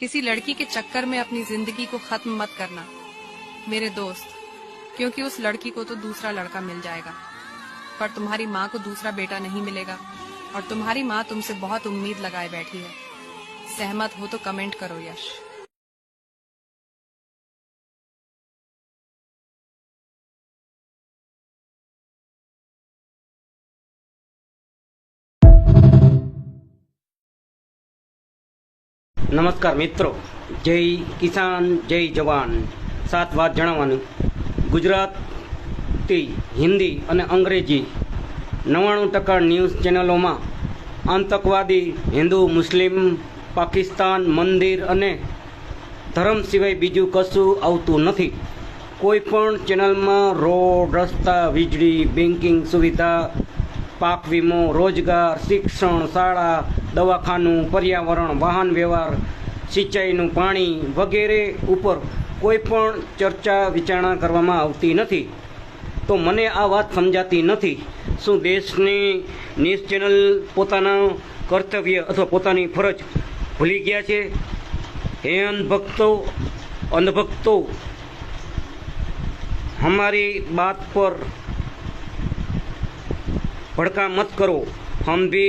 किसी लड़की के चक्कर में अपनी ज़िंदगी को खत्म मत करना, मेरे दोस्त, क्योंकि उस लड़की को तो दूसरा लड़का मिल जाएगा। पर तुम्हारी माँ को दूसरा बेटा नहीं मिलेगा, और तुम्हारी माँ तुमसे बहुत उम्मीद लगाए बैठी है। सहमत हो तो कमेंट करो यश। નમસ્કાર મિત્રો, જય કિસાન, જય જવાન. સાત વાત જણાવવાનું. ગુજરાતી હિન્દી અને અંગ્રેજી નવ્વાણું ટકા ન્યૂઝ ચેનલોમાં આતંકવાદી, હિન્દુ, મુસ્લિમ, પાકિસ્તાન, મંદિર અને ધર્મ સિવાય બીજું કશું આવતું નથી. કોઈ પણ ચેનલમાં રોડ, રસ્તા, વીજળી બેન્કિંગ સુવિધા, પાક વીમો, રોજગાર, શિક્ષણ, શાળા દવાખાનું, પર્યાવરણ, વાહન વ્યવહાર, સિંચાઈનું પાણી વગેરે ઉપર કોઈ પણ ચર્ચા વિચારણા કરવામાં આવતી નથી. તો મને આ વાત સમજાતી નથી. શું દેશની ન્યૂઝ ચેનલ પોતાના કર્તવ્ય અથવા પોતાની ફરજ ભૂલી ગયા છે? હે અંધભક્તો અંધભક્તો, અમારી બાત પર ભડકા મત કરો. हम भी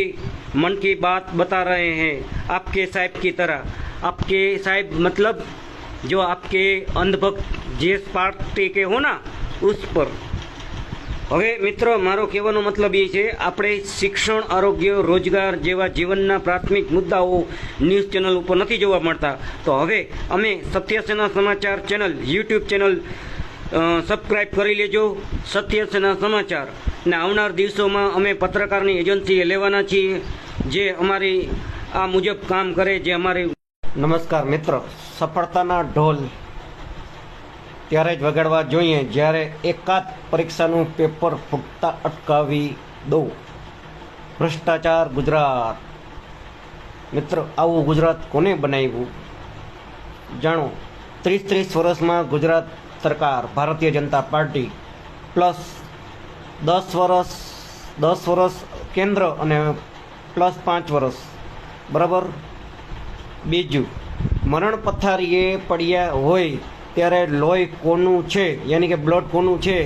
मन की बात बता रहे हैं आपके साहिब की तरह आपके साहिब मतलब जो आपके अंधभक्त जिस पार्टी के हो ना उस पर હવે મિત્રો મારો કહેવાનો મતલબ એ છે આપણે શિક્ષણ આરોગ્ય રોજગાર જેવા જીવનના પ્રાથમિક મુદ્દાઓ ન્યૂઝ ચેનલ ઉપર નથી જોવા મળતા તો હવે અમે સત્યસેના સમાચાર ચેનલ યુટ્યુબ ચેનલ સબસ્ક્રાઈબ કરી લેજો. સત્યસેના સમાચાર. ને આવનાર દિવસોમાં અમે પત્રકારની એજન્સી લેવાના છીએ, જે અમારી આ મુજબ કામ કરે, જે અમારી નમસ્કાર મિત્ર. સફળતાના ઢોલ ત્યારે જ વગાડવા જોઈએ, જ્યારે એકાદ પરીક્ષાનું પેપર ફૂટતા અટકાવી દો ભ્રષ્ટાચાર ગુજરાત. મિત્ર, આવું ગુજરાત કોને બનાવ્યું? જાણો, ત્રીસ ત્રીસ વર્ષમાં ગુજરાત સરકાર, ભારતીય જનતા પાર્ટી, પ્લસ દસ વર્ષ દસ વર્ષ કેન્દ્ર અને પ્લસ પાંચ વર્ષ બરાબર? બીજું, મરણ પથારીએ પડ્યા હોય ત્યારે લોહી કોનું છે? યાની કે બ્લડ કોનું છે?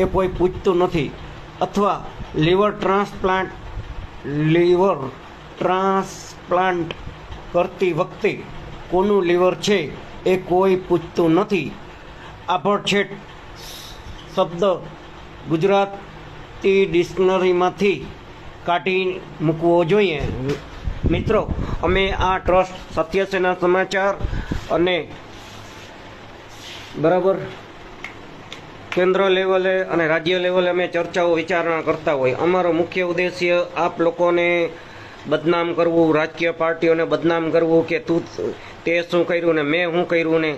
એ કોઈ પૂછતું નથી. અથવા લીવર ટ્રાન્સપ્લાન્ટ લીવર ટ્રાન્સપ્લાન્ટ કરતી વખતે કોનું લીવર છે? એ કોઈ પૂછતું નથી. આભડછેટ શબ્દ ગુજરાતી ડિક્શનરીમાંથી કાઢી મૂકવો જોઈએ. મિત્રો, અમે આ ટ્રસ્ટ સત્યસેના સમાચાર અને બરાબર કેન્દ્ર લેવલે અને રાજ્ય લેવલે અમે ચર્ચાઓ વિચારણા કરતા હોય. અમારો મુખ્ય ઉદ્દેશ્ય આપ લોકોને બદનામ કરવું, રાજકીય પાર્ટીઓને બદનામ કરવું કે તું તે શું કર્યું ને મેં શું કર્યું ને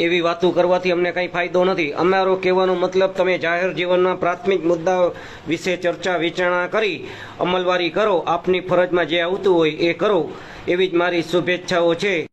એવી વાતો કરવાથી અમને કંઈ ફાયદો નથી. અમારો કહેવાનો મતલબ તમે જાહેર જીવનના પ્રાથમિક મુદ્દાઓ વિશે ચર્ચા વિચારણા કરી, અમલવારી કરો, આપની ફરજમાં જે આવતું હોય એ કરો. એવી જ મારી શુભેચ્છાઓ છે.